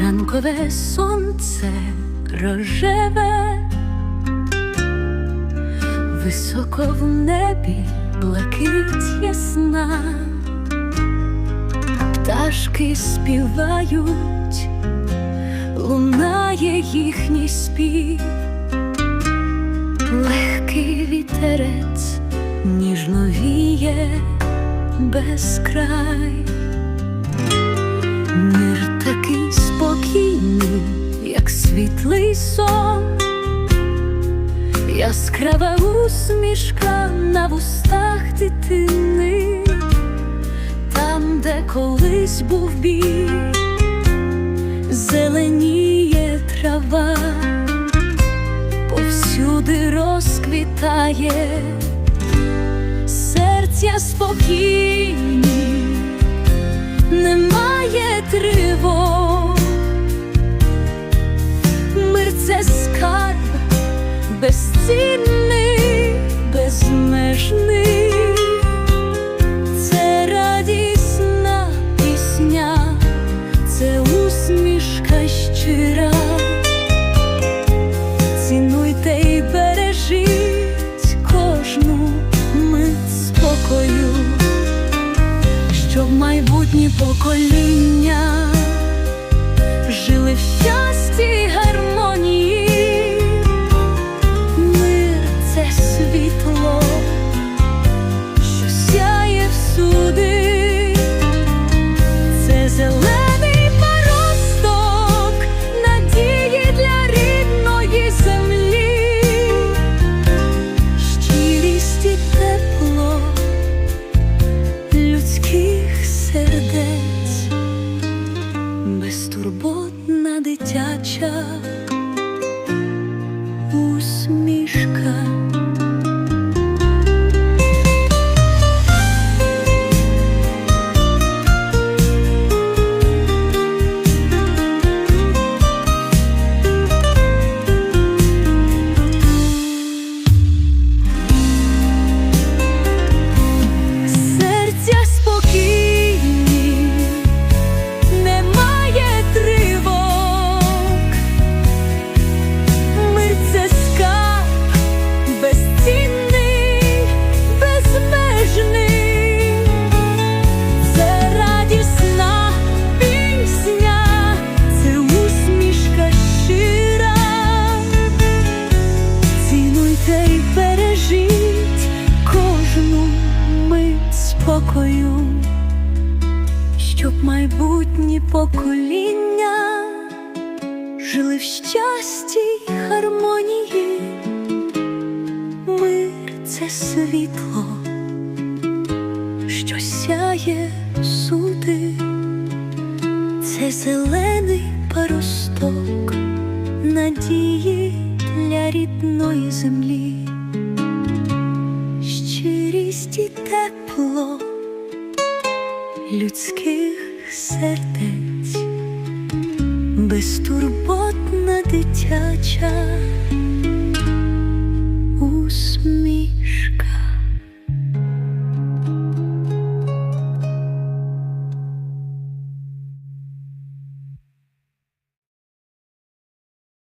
ранкове сонце рожеве, високо в небі блакить ясна, пташки співають, лунає їхній спів, легкий вітерець ніжно віє безкрай. Мир такий спокійний, як світлий сон, яскрава усмішка на вустах дитини, там, де колись був бій, зеленіє трава, повсюди розквітає серця спокійні. Немає тривог, це скарб безцінний, безмежний, це радісна пісня, це усмішка щира. Цінуйте і бережіть кожну мить спокою щоб майбутні покоління жили в безтурботна дитяча спокою, щоб майбутні покоління жили в щасті й гармонії. Мир це світло, що сяє всюди, це зелений паросток надії для рідної землі, щирість і тепло людських сердець, безтурботна дитяча